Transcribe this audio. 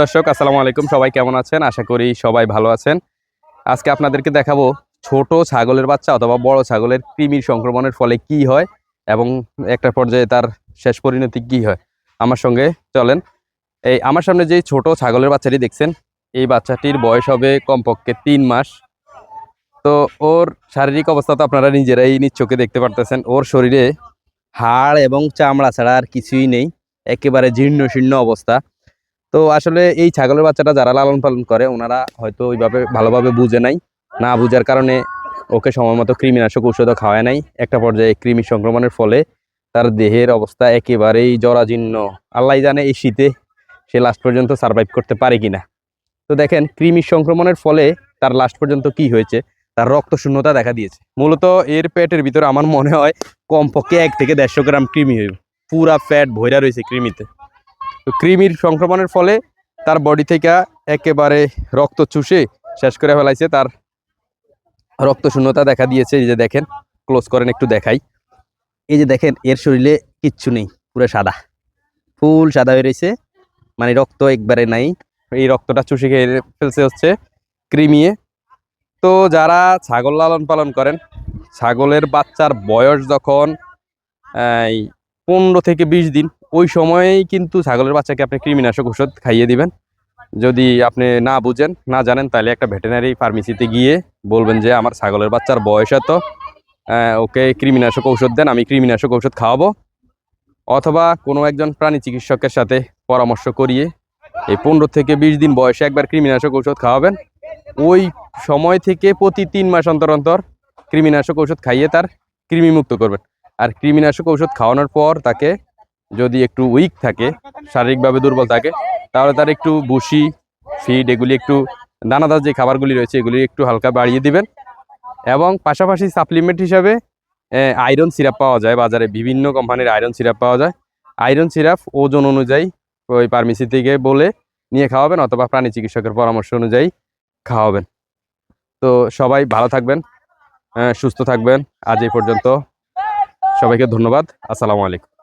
দর্শক, আসসালামু আলাইকুম। সবাই কেমন আছেন? আশা করি সবাই ভালো আছেন। আজকে আপনাদেরকে দেখাবো ছোট ছাগলের বাচ্চা অথবা বড় ছাগলের কৃমির সংক্রমণের ফলে কি হয় এবং একটা পর্যায়ে তার শেষ পরিণতি কি হয়। আমার সঙ্গে চলেন। এই আমার সামনে যে ছোট ছাগলের বাচ্চাটি দেখছেন, এই বাচ্চাটির বয়স হবে কমপক্ষে তিন মাস। তো ওর শারীরিক অবস্থা তো আপনারা নিজেরাই নিজ চোখে দেখতে পারতেছেন। ওর শরীরে হাড় এবং চামড়া ছাড়া আর কিছুই নেই। একেবারে জীর্ণ শীর্ণ অবস্থা। তো আসলে এই ছাগলের বাচ্চাটা যারা লালন পালন করে, ওনারা হয়তো ওইভাবে ভালোভাবে বুঝে নাই। না বুঝার কারণে ওকে সময় মতো কৃমিনাশক ঔষধও খাওয়ায় নাই। একটা পর্যায়ে কৃমি সংক্রমণের ফলে তার দেহের অবস্থা একেবারেই জরাজীর্ণ। আল্লাহ জানে এই শীতে সে লাস্ট পর্যন্ত সার্ভাইভ করতে পারে কিনা। তো দেখেন, কৃমি সংক্রমণের ফলে তার লাস্ট পর্যন্ত কি হয়েছে, তার রক্ত শূন্যতা দেখা দিয়েছে। মূলত এর পেটের ভিতরে আমার মনে হয় কমপক্ষে এক থেকে দেড়শো গ্রাম কৃমি পুরা ফ্যাট ভৈরা রয়েছে কৃমিতে। তো কৃমির সংক্রমণের ফলে তার বডি থেকে একেবারে রক্ত চুষে শেষ করে ফেলাইছে। তার রক্ত শূন্যতা দেখা দিয়েছে। এই যে দেখেন ক্লোজ করেন, একটু দেখাই। এই যে দেখেন, এর শরীরে কিচ্ছু নেই, পুরো সাদা। ফুল সাদা হয়ে রয়েছে মানে রক্ত একবারে নাই। এই রক্তটা চুষে খেয়ে ফেলছে হচ্ছে কৃমিয়ে তো যারা ছাগল লালন পালন করেন, ছাগলের বাচ্চার বয়স যখন পনেরো থেকে বিশ দিন ওই সময়েই কিন্তু ছাগলের বাচ্চাকে আপনি কৃমিনাশক ওষুধ খাইয়ে দিবেন। যদি আপনি না বুঝেন, না জানেন, তাহলে একটা ভেটেনারি ফার্মেসিতে গিয়ে বলবেন যে, আমার ছাগলের বাচ্চার বয়স এত ওকে কৃমিনাশক ঔষধ দেন, আমি কৃমিনাশক ঔষধ খাওয়াবো। অথবা কোনো একজন প্রাণী চিকিৎসকের সাথে পরামর্শ করিয়ে এই পনেরো থেকে বিশ দিন বয়সে একবার কৃমিনাশক ঔষধ খাওয়াবেন। ওই সময় থেকে প্রতি তিন মাস অন্তর অন্তর কৃমিনাশক ঔষধ খাইয়ে তার কৃমিমুক্ত করবেন। আর কৃমিনাশক ঔষধ খাওয়ানোর পর তাকে যদি একটু উইক থাকে, শারীরিকভাবে দুর্বল থাকে, তাহলে তার একটু বুসি ফিড এগুলি একটু দানাদার যে খাবারগুলি রয়েছে, এগুলি একটু হালকা বাড়িয়ে দিবেন। এবং পাশাপাশি সাপ্লিমেন্ট হিসাবে আয়রন সিরাপ পাওয়া যায়। বাজারে বিভিন্ন কোম্পানির আয়রন সিরাপ পাওয়া যায়। আয়রন সিরাপ ওজন অনুযায়ী ওই ফার্মেসি থেকে বলে নিয়ে খাওয়াবেন অথবা প্রাণী চিকিৎসকের পরামর্শ অনুযায়ী খাওয়াবেন। তো সবাই ভালো থাকবেন সুস্থ থাকবেন। আজ এই পর্যন্ত সবাইকে ধন্যবাদ। আসসালামু আলাইকুম।